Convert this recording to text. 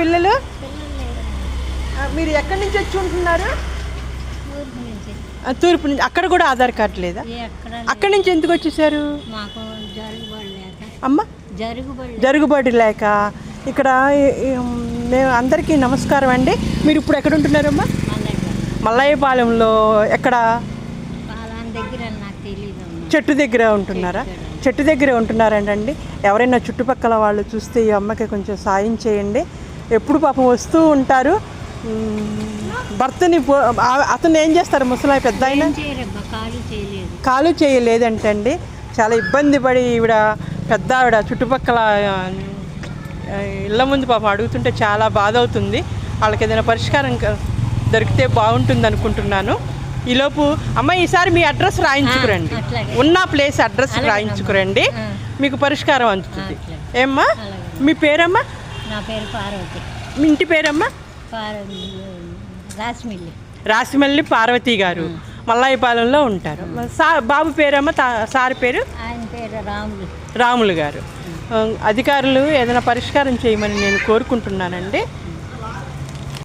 పిల్లలు? మీరు ఎక్కడి నుంచి వచ్చి ఉంటున్నారు? తూర్పు నుంచి. అక్కడ కూడా ఆధార్ కార్డు లేదా? అక్కడి నుంచి ఎందుకు వచ్చేసారు? అమ్మ? జరుగుబడి లేక. ఇక్కడ మేము అందరికీ నమస్కారం అండి. మీరు ఇప్పుడు ఎక్కడ ఉంటున్నారమ్మా? మల్లయ్యపాలెంలో ఎక్కడ? చెట్టు దగ్గర ఉంటున్నారా? చెట్టు దగ్గర ఉంటున్నారంటండి. ఎవరైనా చుట్టుపక్కల వాళ్ళు చూస్తే ఈ అమ్మకి కొంచెం సాయం చేయండి. ఎప్పుడు పాపం వస్తూ ఉంటారు. భర్తని అతను ఏం చేస్తారు? ముసలాయి పెద్ద ఆయన? కాలు చేయలేదంటండి. చాలా ఇబ్బంది పడి ఈవిడ పెద్ద ఆవిడ చుట్టుపక్కల ఇళ్ళ ముందు పాపం అడుగుతుంటే చాలా బాధ అవుతుంది. వాళ్ళకి ఏదైనా పరిష్కారం దొరికితే బాగుంటుంది అనుకుంటున్నాను. ఈలోపు అమ్మ ఈసారి మీ అడ్రస్ రాయించుకురండి. ఉన్న ప్లేస్ అడ్రస్ రాయించుకురండి. మీకు పరిష్కారం అందుతుంది. ఏమ్మా. మీ పేరమ్మా? నా పేరు పార్వతి. మీ ఇంటి పేరమ్మా? పార రాసిమిల్లి. రాసిమల్లి పార్వతి గారు. మల్లాయిపాలెంలో ఉంటారు. సా బాబు పేరమ్మా సార్ పేరు? ఆయన పేరు రాములు. రాములు గారు. అధికారులు ఏదైనా పరిష్కారం చేయమని నేను కోరుకుంటున్నానండి.